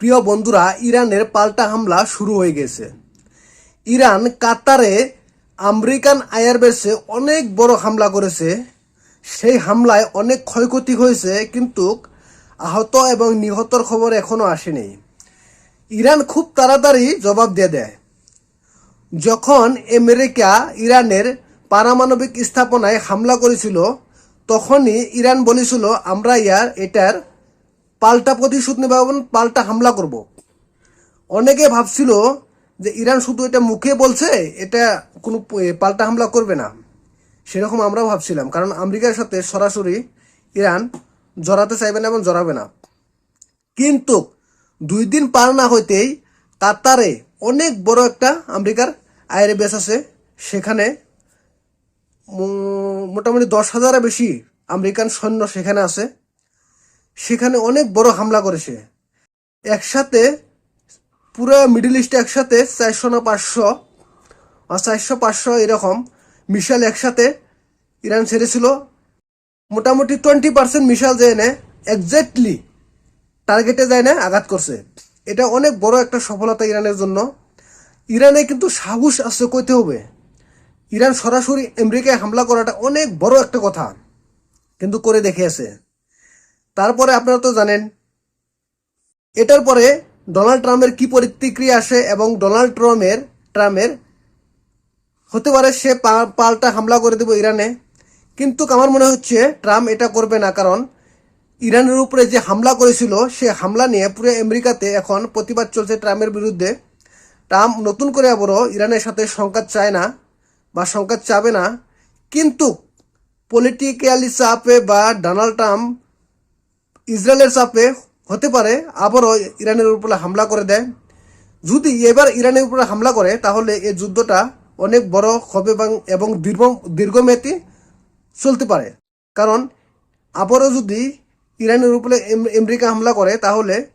প্রিয় বন্ধুরা, ইরানের পাল্টা হামলা শুরু হয়ে গেছে। ইরান কাতারে আমেরিকান এয়ারবেসে অনেক বড় হামলা করেছে। সেই হামলায় অনেক ক্ষয়ক্ষতি হয়েছে, কিন্তু আহত এবং নিহতর খবর এখনও আসেনি। ইরান খুব তাড়াতাড়ি জবাব দিয়ে দেয়। যখন আমেরিকা ইরানের পারমাণবিক স্থাপনায় হামলা করেছিল, তখনই ইরান বলেছিল, আমরা ইয়ার, এটার পাল্টা প্রতিশোধ নেব এবং পাল্টা হামলা করব। অনেকে ভাবছিল যে ইরান শুধু এটা মুখে বলছে, এটা কোনো পাল্টা হামলা করবে না। সেরকম আমরাও ভাবছিলাম, কারণ আমেরিকার সাথে সরাসরি ইরান জড়াতে চাইবে না এবং জড়াবে না। কিন্তু দুই দিন পার না হইতেই কাতারে অনেক বড় একটা আমেরিকার আয়ের বেস আছে, সেখানে মোটামুটি দশ হাজারের বেশি আমেরিকান সৈন্য সেখানে আছে। সেখানে অনেক বড় হামলা করেছে। একসাথে পুরো মিডল ইস্টে একসাথে চারশো না পাঁচশো চারশো পাঁচশো এরকম মিশাল একসাথে ইরান ছেড়েছিল। মোটামুটি টোয়েন্টি পার্সেন্ট মিশাল যে এনে একজ্যাক্টলি টার্গেটে যায় না, আঘাত করছে। এটা অনেক বড় একটা সফলতা ইরানের জন্য। ইরানে কিন্তু সাহস আছে কইতে হবে। ইরান সরাসরি আমেরিকায় হামলা করাটা অনেক বড় একটা কথা, কিন্তু করে দেখিয়েছে। তারপরে আপনারা তো জানেন। এটার পরে ডোনাল্ড ট্রাম্পের কি প্রতিক্রিয়া আসে এবং ডোনাল্ড ট্রাম্পের ট্রাম্পের হতে পারে সে পাল্টা হামলা করে দেব ইরানে। কিন্তু আমার মনে হচ্ছে ট্রাম্প এটা করবে না কারণ ইরানের উপরে যে হামলা করেছিল, সে হামলা নিয়ে পুরো আমেরিকাতে এখন প্রতিবাদ চলছে ট্রাম্পের বিরুদ্ধে। ট্রাম্প নতুন করে আবারও ইরানের সাথে সংঘাত চায় না বা সংঘাত চাবে না। কিন্তু পলিটিক্যালি চাপে বা ডোনাল্ড ট্রাম্প ইসরায়েলের চাপে হতে পারে, আবারও ইরানের উপরে হামলা করে দেয়। যদি এবার ইরানের উপরে হামলা করে, তাহলে এই যুদ্ধটা অনেক বড় হবে এবং দীর্ঘ দীর্ঘমেয়াদী চলতে পারে। কারণ, আবারও যদি ইরানের উপরে আমেরিকা হামলা করে, তাহলে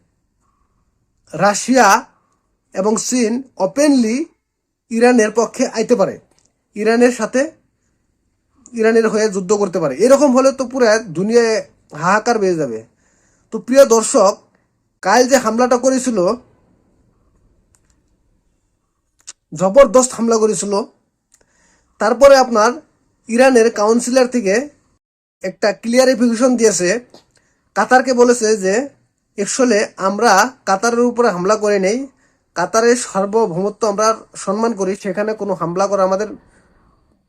রাশিয়া এবং চীন ওপেনলি ইরানের পক্ষে আইতে পারে। ইরানের সাথে ইরানের হয়ে যুদ্ধ করতে পারে। এরকম হলে তো পুরো দুনিয়ায় হাহাকার বেড়ে যাবে। তো প্রিয় দর্শক, কাল যে হামলাটা করেছিল, জবরদস্ত হামলা করেছিল, তারপরে আপনার ইরানের কাউন্সিলর থেকে একটা ক্লিয়ারিফিকেশন দিয়েছে। কাতারকে বলেছে যে একচুয়ালি আমরা কাতারের উপরে হামলা করে নেই। কাতারের সার্বভৌমত্ব আমরা সম্মান করি, সেখানে কোনো হামলা করা আমাদের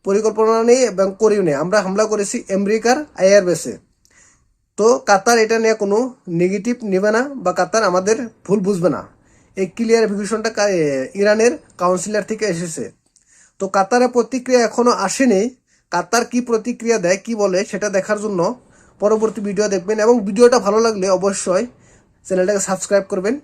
পরিকল্পনা নেই এবং করিও নেই। আমরা হামলা করেছি আমেরিকার এয়ারবেসে তো কাতার এটা নিয়ে কোনো নেগেটিভ নেবে না বা কাতার আমাদের ভুল বুঝবে না। এই ক্লিয়ার কা- ইরানের কাউন্সিলর থেকে এসেছে। তো কাতারের প্রতিক্রিয়া এখনও আসেনি। কাতার কি প্রতিক্রিয়া দেয়, কি বলে, সেটা দেখার জন্য পরবর্তী ভিডিও দেখবেন। এবং ভিডিওটা ভালো লাগলে অবশ্যই চ্যানেলটাকে সাবস্ক্রাইব করবেন।